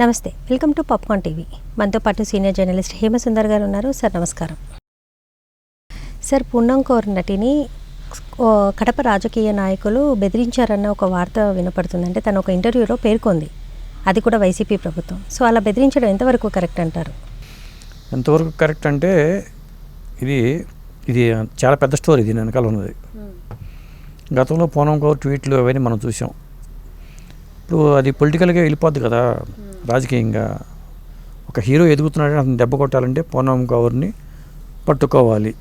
నమస్తే welcome to popcorn TV. మనతో పాటు సీనియర్ జర్నలిస్ట్ హేమసుందర్ గారు ఉన్నారు. సార్ నమస్కారం. సార్ పూర్ణం కౌర్ నటిని ఓ, కడప రాజకీయ నాయకులు బెదిరించారన్న ఒక వార్త వినపడుతుంది అంటే తను ఒక ఇంటర్వ్యూలో పేర్కొంది. అది కూడా వైసీపీ ప్రభుత్వం. సో అలా బెదిరించడం ఎంతవరకు కరెక్ట్ అంటారు? ఎంతవరకు కరెక్ట్ అంటే ఇది ఇది చాలా పెద్ద స్టోరీ దీని వెనకాల ఉన్నది. గతంలో పూనం కౌర్ ట్వీట్లు అవన్నీ మనం చూసాం. ఇప్పుడు అది పొలిటికల్గా వెళ్ళిపోద్ది కదా. రాజకీయంగా ఒక హీరో ఎదుగుతున్నాడు అతను దెబ్బ కొట్టాలంటే పూనం కౌర్ని పట్టుకోవాలి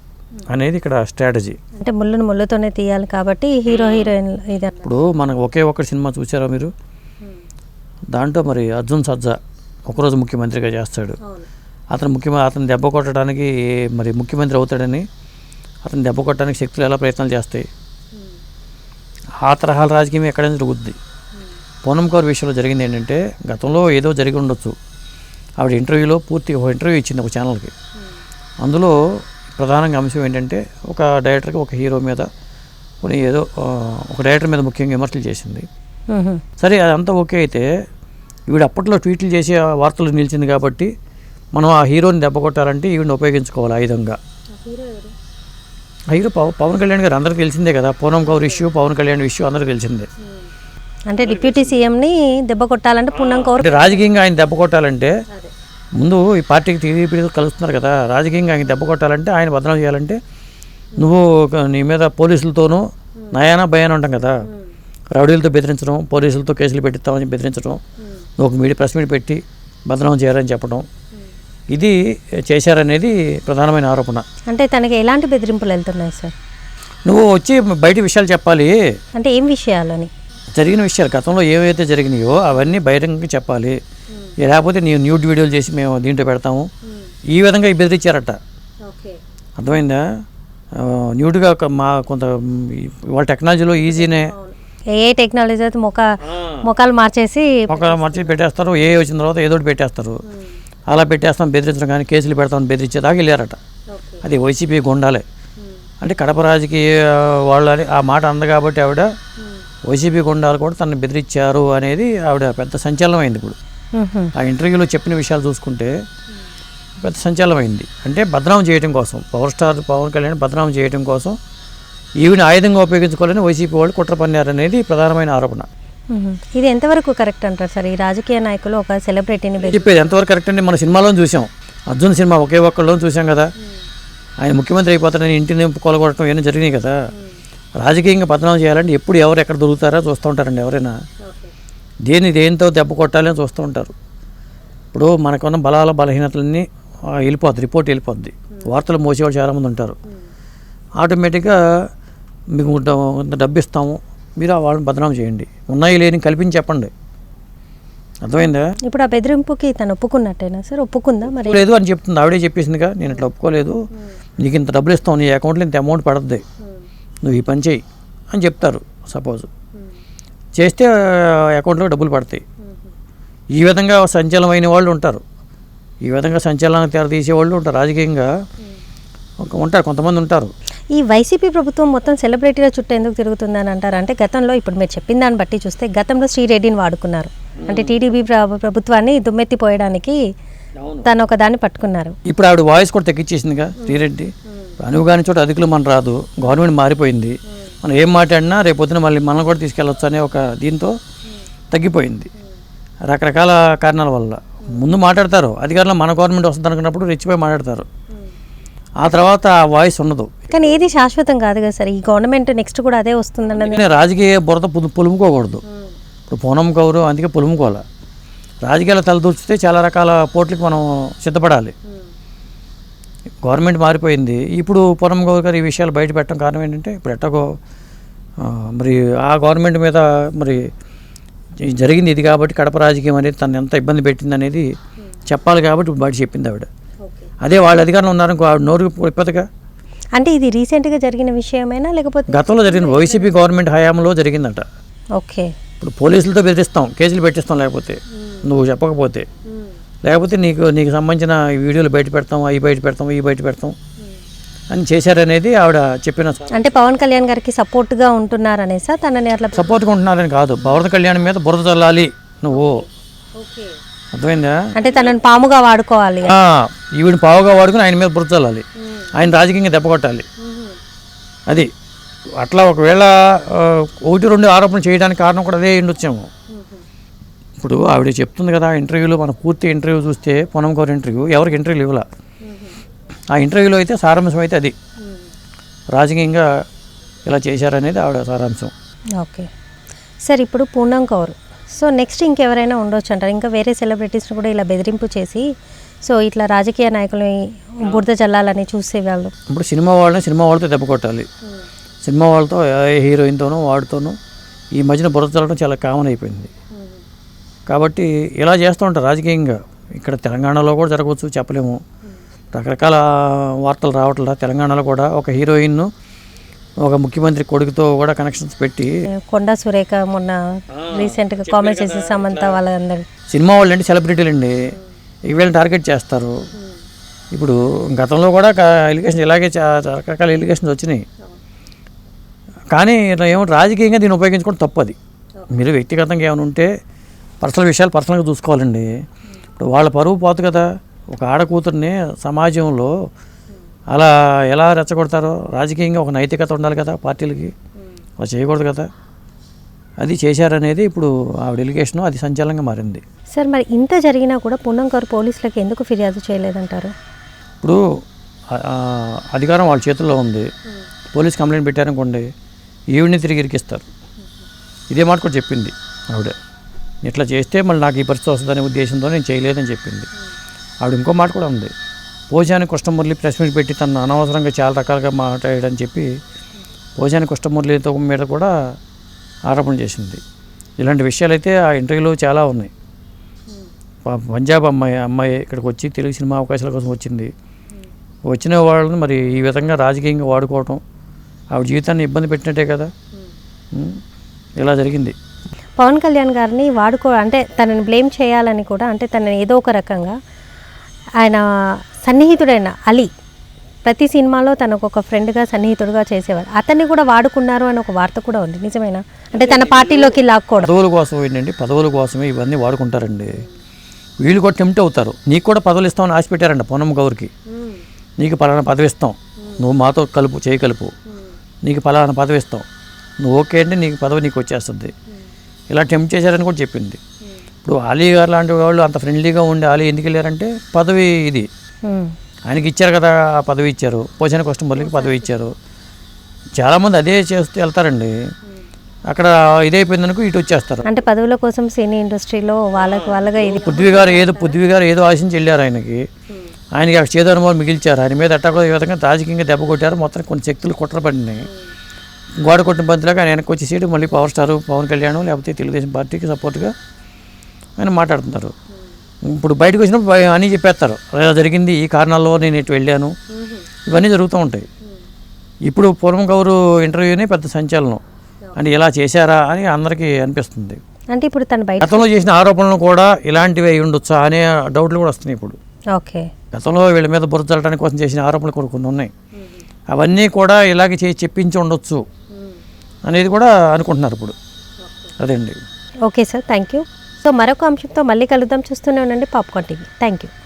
అనేది ఇక్కడ స్ట్రాటజీ. అంటే ముళ్ళును ముళ్ళుతోనే తీయాలి కాబట్టి హీరో హీరోయిన్ ఇది ఇప్పుడు మనకు ఒకే ఒక్క సినిమా చూసారా మీరు? దాంట్లో మరి అర్జున్ సజ్జా ఒకరోజు ముఖ్యమంత్రిగా చేస్తాడు. అతను ముఖ్యమంత్రి అతను దెబ్బ కొట్టడానికి మరి ముఖ్యమంత్రి అవుతాడని అతను దెబ్బ కొట్టడానికి శక్తులు ఎలా ప్రయత్నాలు చేస్తాయి? ఆ తరహాల రాజకీయం ఎక్కడైనా జరుగుద్ది పూనం కౌర్ విషయంలో జరిగింది ఏంటంటే గతంలో ఏదో జరిగి ఉండొచ్చు. ఆవిడ ఇంటర్వ్యూలో పూర్తి ఒక ఇంటర్వ్యూ ఇచ్చింది ఒక ఛానల్కి. అందులో ప్రధానంగా అంశం ఏంటంటే ఒక డైరెక్టర్కి ఒక హీరో మీద కొన్ని ఏదో ఒక డైరెక్టర్ మీద ముఖ్యంగా విమర్శలు చేసింది. సరే అదంతా ఓకే అయితే ఈవిడ అప్పట్లో ట్వీట్లు చేసి ఆ వార్తలు నిలిచింది కాబట్టి మనం ఆ హీరోని దెబ్బ కొట్టాలంటే ఈవిడని ఉపయోగించుకోవాలి ఆయుధంగా ఆ హీరో పవ పవన్ కళ్యాణ్ గారు అందరికీ తెలిసిందే కదా పూనం కౌర్ ఇష్యూ పవన్ కళ్యాణ్ ఇష్యూ అందరికీ తెలిసిందే. అంటే డిప్యూటీ సీఎంని దెబ్బ కొట్టాలంటే పూర్ణం కౌర్ రాజకీయంగా ఆయన దెబ్బ కొట్టాలంటే ముందు ఈ పార్టీకి టీడీపీతో కలుస్తున్నారు కదా రాజకీయంగా ఆయన దెబ్బ కొట్టాలంటే ఆయన బదనాలు చేయాలంటే నువ్వు నీ మీద పోలీసులతోనూ నయానా భయాన ఉంటాం కదా. రౌడీలతో బెదిరించడం పోలీసులతో కేసులు పెట్టిస్తామని బెదిరించడం నువ్వు ఒక మీడియా ప్రెస్ మీట్ పెట్టి బదనాం చేయాలని చెప్పడం. ఇది చేశారనేది ప్రధానమైన ఆరోపణ. అంటే తనకి ఎలాంటి బెదిరింపులు వెళ్తున్నాయి సార్? నువ్వు వచ్చి బయట విషయాలు చెప్పాలి. అంటే ఏం విషయాలని? జరిగిన విషయాలు గతంలో ఏవైతే జరిగినాయో అవన్నీ బహిరంగంగా చెప్పాలి. లేకపోతే నీ న్యూడ్ వీడియోలు చేసి మేము దీంట్లో పెడతాము. ఈ విధంగా బెదిరించారట అర్థమైందా? న్యూడ్గా ఒక మా కొంత వాళ్ళ టెక్నాలజీలో ఈజీనే. ఏ టెక్నాలజీ అయితే మొక్క మొక్కలు మార్చేసి ఒక మర్చి పెట్టేస్తారు ఏ వచ్చిన తర్వాత ఏదో పెట్టేస్తారు. అలా పెట్టేస్తాం బెదిరించడం కానీ కేసులు పెడతాం బెదిరించేదాకా వెళ్ళారట. అది వైసీపీ గుండాలే. అంటే కడప రాజకీయ వాళ్ళు ఆ మాట అంది కాబట్టి ఆవిడ వైసీపీ గుండాలు కూడా తనని బెదిరించారు అనేది ఆవిడ పెద్ద సంచలనమైంది ఇప్పుడు. ఆ ఇంటర్వ్యూలో చెప్పిన విషయాలు చూసుకుంటే పెద్ద సంచలనమైంది. అంటే బదనాం చేయడం కోసం పవర్ స్టార్ పవన్ కళ్యాణ్ బదనాం చేయడం కోసం ఈవిని ఆయుధంగా ఉపయోగించుకోవాలని వైసీపీ వాళ్ళు కుట్ర పన్నారనేది ప్రధానమైన ఆరోపణ. ఇది ఎంతవరకు కరెక్ట్ అంటారు సార్? ఈ రాజకీయ నాయకులు ఒక సెలబ్రిటీని చెప్పేది ఎంతవరకు కరెక్ట్ అండి మన సినిమాలో చూసాం. అర్జున్ సినిమా ఒకే ఒక్కళ్ళలో చూసాం కదా. ఆయన ముఖ్యమంత్రి అయిపోతాడని ఇంటిని కొలగొట్టడం ఇవన్నీ జరిగినాయి కదా? రాజకీయంగా బదనాం చేయాలంటే ఎప్పుడు ఎవరు ఎక్కడ దొరుకుతారో చూస్తూ ఉంటారండి ఎవరైనా. దేని దేనితో దెబ్బ కొట్టాలి అని చూస్తూ ఉంటారు. ఇప్పుడు మనకున్న బలాల బలహీనతలన్నీ వెళ్ళిపోద్ది రిపోర్ట్ వెళ్ళిపోద్ది. వార్తలు మోసేవాళ్ళు చాలామంది ఉంటారు. ఆటోమేటిక్గా మీకు డబ్బు ఇస్తాము మీరు ఆ వాళ్ళని బదనాం చేయండి. ఉన్నాయి లేని కల్పించి చెప్పండి. అర్థమైందా? ఇప్పుడు ఆ బెదిరింపుకి తను ఒప్పుకున్నట్టేనా సార్? ఒప్పుకుందా మరి? లేదు అని చెప్తుంది. ఆవిడే చెప్పేసిందిగా నేను ఇట్లా ఒప్పుకోలేదు. నీకు ఇంత డబ్బులు ఇస్తావు నీ అకౌంట్లో ఇంత అమౌంట్ పడద్ది. నువ్వు ఈ పని చేయి అని చెప్తారు సపోజ్. చేస్తే అకౌంట్లో డబ్బులు పడతాయి. ఈ విధంగా సంచలనమైన వాళ్ళు ఉంటారు. ఈ విధంగా సంచలనం తెర తీసేవాళ్ళు ఉంటారు. రాజకీయంగా ఒక ఉంటారు కొంతమంది ఉంటారు. ఈ వైసీపీ ప్రభుత్వం మొత్తం సెలబ్రిటీల చుట్టూ ఎందుకు తిరుగుతుందని అంటారు? అంటే గతంలో ఇప్పుడు మీరు చెప్పిన దాన్ని బట్టి చూస్తే గతంలో శ్రీరెడ్డిని వాడుకున్నారు. అంటే టీడీపీ ప్ర- ప్రభుత్వాన్ని దుమ్మెత్తిపోయడానికి తను ఒక దాన్ని పట్టుకున్నారు. ఇప్పుడు ఆవిడ వాయిస్ కూడా తగ్గించేసిందిగా శ్రీరెడ్డి. అనువుగాని చోట అధికులు మన రాదు. గవర్నమెంట్ మారిపోయింది. మనం ఏం మాట్లాడినా రేపు పొద్దున మళ్ళీ మనం కూడా తీసుకెళ్ళొచ్చు అనే ఒక దీంతో తగ్గిపోయింది. రకరకాల కారణాల వల్ల. ముందు మాట్లాడతారు. అధికారంలో మన గవర్నమెంట్ వస్తుంది అనుకున్నప్పుడు రెచ్చిపోయి మాట్లాడతారు. ఆ తర్వాత ఆ వాయిస్ ఉండదు. కానీ ఏది శాశ్వతం కాదు కదా సార్. ఈ గవర్నమెంట్ నెక్స్ట్ కూడా అదే వస్తుందన్నది. రాజకీయ బురద పులు పులుముకోకూడదు. ఇప్పుడు పూనం కౌరు అందుకే పులుముకోవాలి. రాజకీయాలు తలదూర్చితే చాలా రకాల పోట్లకి మనం సిద్ధపడాలి. గవర్నమెంట్ మారిపోయింది. ఇప్పుడు పూనం గౌర్ గారు ఈ విషయాలు బయట పెట్టడం కారణం ఏంటంటే ఇప్పుడు ఎట్టగో మరి ఆ గవర్నమెంట్ మీద మరి జరిగింది ఇది కాబట్టి కడప రాజకీయం అనేది తను ఎంత ఇబ్బంది పెట్టింది అనేది చెప్పాలి కాబట్టి బయట చెప్పింది ఆవిడ. అదే వాళ్ళ అధికారంలో ఉన్నారనుకో ఆవిడ నోరు ఇప్పటిగా అంటే ఇది రీసెంట్గా జరిగిన విషయమేనా లేకపోతే గతంలో జరిగిన వైసీపీ గవర్నమెంట్ హయాంలో జరిగిందట. ఓకే. ఇప్పుడు పోలీసులతో బెదిరిస్తాం కేసులు పెట్టిస్తాం లేకపోతే. నువ్వు చెప్పకపోతే. లేకపోతే నీకు నీకు సంబంధించిన వీడియోలు బయట పెడతాం అవి బయట పెడతాం ఇవి బయట పెడతాం అని చేశారనేది ఆవిడ చెప్పిన అంటే పవన్ కళ్యాణ్ గారికి సపోర్ట్గా ఉంటున్నారనేసా తనని అట్లా సపోర్ట్గా ఉంటున్నారని కాదు. పవన్ కళ్యాణ్ మీద బురద చల్లాలి నువ్వు. అర్థమైందా? అంటే తనని పాముగా వాడుకోవాలి. ఈవిడ పావుగా వాడుకుని ఆయన మీద బురచల్లాలి ఆయన రాజకీయంగా దెబ్బ కొట్టాలి. అది. అట్లా ఒకవేళ ఒకటి రెండు ఆరోపణలు చేయడానికి కారణం కూడా అదే ఉండొచ్చేమో. ఇప్పుడు ఆవిడ చెప్తుంది కదా ఇంటర్వ్యూలో మన పూర్తి ఇంటర్వ్యూ చూస్తే పొనం గారి ఇంటర్వ్యూ ఎవరికి ఇంటర్వ్యూలు ఇవ్వాల? ఆ ఇంటర్వ్యూలో అయితే సారాంశం అయితే అది. రాజకీయంగా ఇలా చేశారనేది ఆవిడ సారాంశం. ఓకే. సార్ ఇప్పుడు పూర్ణం కౌర్. సో నెక్స్ట్ ఇంకెవరైనా ఉండొచ్చు అంటారు? ఇంకా వేరే సెలబ్రిటీస్ని కూడా ఇలా బెదిరింపు చేసి సో ఇట్లా రాజకీయ నాయకులని బురద జల్లాలని చూసే వాళ్ళు. ఇప్పుడు సినిమా వాళ్ళని సినిమా వాళ్ళతో దెబ్బ కొట్టాలి. సినిమా వాళ్ళతో ఏ హీరోయిన్తోనూ వాడితోనూ ఈ మధ్యన బురద చల్లడం చాలా కామన్ అయిపోయింది. కాబట్టి ఇలా చేస్తూ ఉంటారు రాజకీయంగా. ఇక్కడ తెలంగాణలో కూడా జరగవచ్చు చెప్పలేము. రకరకాల వార్తలు రావట్లా. తెలంగాణలో కూడా ఒక హీరోయిన్ ఒక ముఖ్యమంత్రి కొడుకుతో కూడా కనెక్షన్స్ పెట్టి కొండా సురేఖ మొన్న రీసెంట్గా కామెంట్ చేసి సమంత వాళ్ళందరూ. సినిమా వాళ్ళు అంటే సెలబ్రిటీలు అండి వీళ్ళని టార్గెట్ చేస్తారు. ఇప్పుడు గతంలో కూడా ఎలిగేషన్ ఇలాగే చా- రకరకాల ఎలిగేషన్స్ వచ్చినాయి. కానీ ఏమో రాజకీయంగా దీన్ని ఉపయోగించుకోవడం తప్పది మీరు వ్యక్తిగతంగా ఏమైనా ఉంటే పర్సనల్ విషయాలు పర్సనల్గా చూసుకోవాలండి. ఇప్పుడు వాళ్ళ పరువు పోదు కదా. ఒక ఆడ కూతుర్ని సమాజంలో అలా ఎలా రెచ్చగొడతారో రాజకీయంగా ఒక నైతికత ఉండాలి కదా పార్టీలకి. అలా చేయకూడదు కదా. అది చేశారనేది ఇప్పుడు ఆవిడ ఎలిగేషను అది సంచలనంగా మారింది. సార్ మరి ఇంత జరిగినా కూడా పూర్ణం కౌర్ పోలీసులకు ఎందుకు ఫిర్యాదు చేయలేదంటారు? ఇప్పుడు ఆ- ఆ అధికారం వాళ్ళ చేతుల్లో ఉంది. పోలీస్ కంప్లైంట్ పెట్టారనుకోండి ఈవిడ్ని తిరిగి ఇరికిస్తారు. ఇదే మాట కూడా చెప్పింది ఆవిడ. ఇట్లా చేస్తే మళ్ళీ నాకు ఈ పరిస్థితి వస్తుందనే ఉద్దేశంతో నేను చేయలేదని చెప్పింది. ఆవిడ ఇంకో మాట కూడా ఉంది. పోజాని కృష్ణమురళి ప్రెస్ మీట్ పెట్టి తను అనవసరంగా చాలా రకాలుగా మాట్లాడాడని చెప్పి పోజాని కృష్ణమురళితో మీద కూడా ఆరోపణ చేసింది. ఇలాంటి విషయాలైతే ఆ ఇంటర్వ్యూలో చాలా ఉన్నాయి. పంజాబ్ అమ్మాయి అమ్మాయి ఇక్కడికి వచ్చి తెలుగు సినిమా అవకాశాల కోసం వచ్చింది. వచ్చిన వాళ్ళని మరి ఈ విధంగా రాజకీయంగా వాడుకోవటం ఆవిడ జీవితాన్ని ఇబ్బంది పెట్టినట్టే కదా? ఇలా జరిగింది. పవన్ కళ్యాణ్ గారిని వాడుకో అంటే తనని బ్లేమ్ చేయాలని కూడా అంటే తనని ఏదో ఒక రకంగా ఆయన సన్నిహితుడైన అలీ ప్రతి సినిమాలో తనకు ఒక ఫ్రెండ్గా సన్నిహితుడుగా చేసేవారు. అతన్ని కూడా వాడుకున్నారు అని ఒక వార్త కూడా ఉంది. నిజమేనా? అంటే తన పార్టీలోకి లాక్కోవడం. పదవుల కోసం ఏంటంటే పదవుల కోసమే ఇవన్నీ వాడుకుంటారండి. వీళ్ళు కూడా టెంప్ట్ అవుతారు. నీకు కూడా పదవులు ఇస్తామని ఆశ పెట్టారండి పొన్నం గౌరికి. నీకు పలానా పదవి ఇస్తాం. నువ్వు మాతో కలుపు చేయి కలుపు. నీకు పలానా పదవి ఇస్తాం. నువ్వు ఓకే అంటే నీకు పదవి నీకు వచ్చేస్తుంది. ఇలా టెంప్ట్ చేశారని కూడా చెప్పింది. ఇప్పుడు అలీ గారు లాంటి వాళ్ళు అంత ఫ్రెండ్లీగా ఉండి అలీ ఎందుకు వెళ్ళారంటే పదవి ఇది. ఆయనకి ఇచ్చారు కదా ఆ పదవి ఇచ్చారు. పోషణ కస్టమర్లకి పదవి ఇచ్చారు. చాలామంది అదే చేస్తూ వెళ్తారండి. అక్కడ ఇదైపోయిందనుకో ఇటు వచ్చేస్తారు. అంటే పదవుల కోసం సినీ ఇండస్ట్రీలో వాళ్ళకి వాళ్ళగా ఇది. పృథ్వీ గారు ఏదో పృథ్వీ గారు ఏదో ఆశించి వెళ్ళారు ఆయనకి. ఆయనకి అక్కడ చేదు అనుభవం మిగిల్చారు. ఆయన మీద ఎట్టా ఈ విధంగా రాజకీయంగా దెబ్బ కొట్టారు. మొత్తం కొన్ని శక్తులు కుట్రపడినాయి. గోడ కొట్టిన బంతులాగా ఆయన వెనక్కి వచ్చేసేటి మళ్ళీ పవర్ స్టార్ పవన్ కళ్యాణ్ లేకపోతే తెలుగుదేశం పార్టీకి సపోర్ట్గా ఆయన మాట్లాడుతున్నారు. ఇప్పుడు బయటకు వచ్చినప్పుడు అన్నీ చెప్పేస్తారు. ఇలా జరిగింది ఈ కారణాల్లో నేను ఇటు వెళ్ళాను. ఇవన్నీ జరుగుతూ ఉంటాయి. ఇప్పుడు పూర్వం గౌరు ఇంటర్వ్యూనే పెద్ద సంచలనం. అంటే ఇలా చేశారా అని అందరికీ అనిపిస్తుంది. అంటే ఇప్పుడు తను బయట గతంలో చేసిన ఆరోపణలు కూడా ఇలాంటివి అయి ఉండొచ్చా అనే డౌట్లు కూడా వస్తున్నాయి ఇప్పుడు. ఓకే. గతంలో వీళ్ళ మీద బురద చల్లడానికి కోసం చేసిన ఆరోపణలు కూడా కొన్ని ఉన్నాయి. అవన్నీ కూడా ఇలాగే చేసి చెప్పించి ఉండొచ్చు. అనేది కూడా అనుకుంటున్నారు ఇప్పుడు. అదండి. Okay sir thank you so మరొక అంశంతో మళ్ళీ కలుద్దాం. చూస్తూనే ఉండండి పాప్కార్న్ టీవీ. Thank you